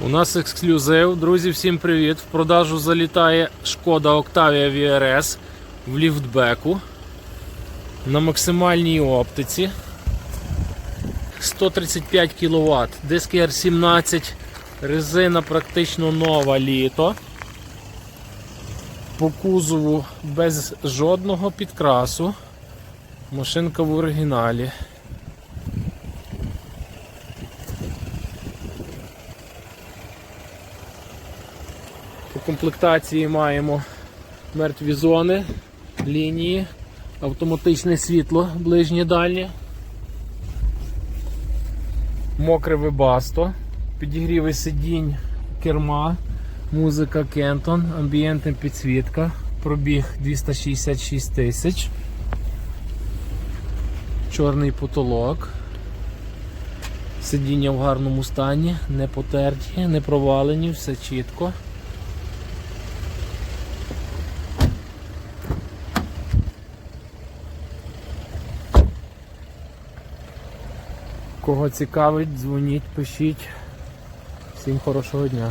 У нас ексклюзив. Друзі, всім привіт! В продажу залітає шкода Octavia VRS в ліфтбеку на максимальній оптиці. 135 кВт, диски R17, резина практично нова літо. По кузову без жодного підкрасу. Машинка в оригіналі. По комплектації маємо мертві зони, лінії, автоматичне світло ближнє дальнє, мокре вебасто, підігріви сидінь керма, музика Кентон, амбієнтна підсвітка, пробіг 266 тисяч, чорний потолок. Сидіння в гарному стані, не потерті, не провалені, все чітко. Кого цікавить, дзвоніть, пишіть. Всім хорошого дня.